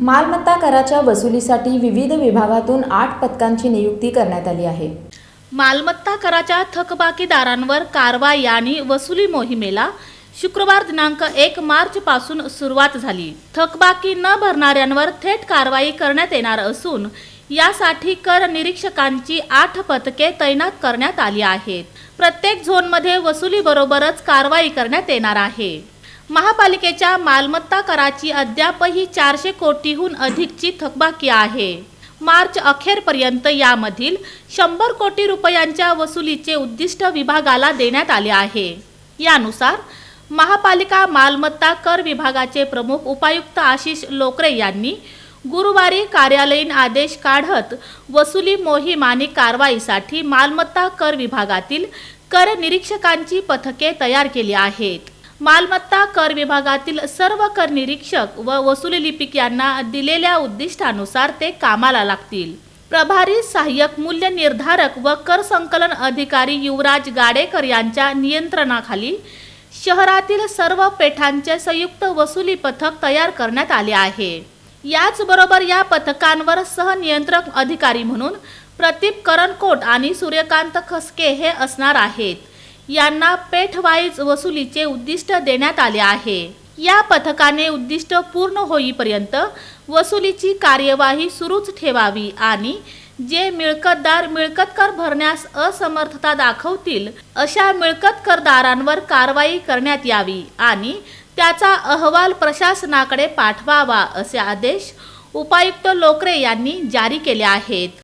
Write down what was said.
मालमत्ता कराच्या वसुलीसाठी विविध विभागातून आठ पथकांची नियुक्ती करण्यात आली आहे. मालमत्ता कराच्या थकबाकीदारांवर कारवाई आणि वसुली मोहिमेला शुक्रवार दिनांक एक मार्च पासून सुरुवात झाली. थकबाकी न भरणाऱ्यांवर थेट कारवाई करण्यात येणार असून यासाठी कर निरीक्षकांची आठ पथके तैनात करण्यात आली आहेत. प्रत्येक झोनमध्ये वसुलीबरोबरच कारवाई करण्यात येणार आहे. महापालिकेच्या मालमत्ता कराची अद्यापही चारशे कोटीहून अधिकची थकबाकी आहे. मार्च अखेरपर्यंत यामधील शंभर कोटी रुपयांच्या वसुलीचे उद्दिष्ट विभागाला देण्यात आले आहे. यानुसार महापालिका मालमत्ता कर विभागाचे प्रमुख उपायुक्त आशिष लोकरे यांनी गुरुवारी कार्यालयीन आदेश काढत वसुली मोहीम आणि कारवाईसाठी मालमत्ता कर विभागातील कर निरीक्षकांची पथके तयार केली आहेत. मालमत्ता कर विभागातील सर्व कर निरीक्षक व वसुली लिपिक यांना दिलेल्या उद्दिष्टानुसार ते कामाला लागतील. प्रभारी सहाय्यक मूल्य निर्धारक व कर संकलन अधिकारी युवराज गाडेकर यांच्या नियंत्रणाखाली शहरातील सर्व पेठांचे संयुक्त वसुली पथक तयार करण्यात आले आहे. याचबरोबर या पथकांवर सहनियंत्रक अधिकारी म्हणून प्रदीप करणकोट आणि सूर्यकांत खसके हे असणार आहेत. यांना पेठवाईज वसुलीचे उद्दिष्ट देण्यात आले आहे. या पथकाने उद्दिष्ट पूर्ण होईपर्यंत वसुलीची कार्यवाही सुरूच ठेवावी आणि जे मिळकतदार मिळकतकर भरण्यास असमर्थता दाखवतील अशा मिळकतकरदारांवर कारवाई करण्यात यावी आणि त्याचा अहवाल प्रशासनाकडे पाठवावा असे आदेश उपायुक्त लोकरे यांनी जारी केले आहेत.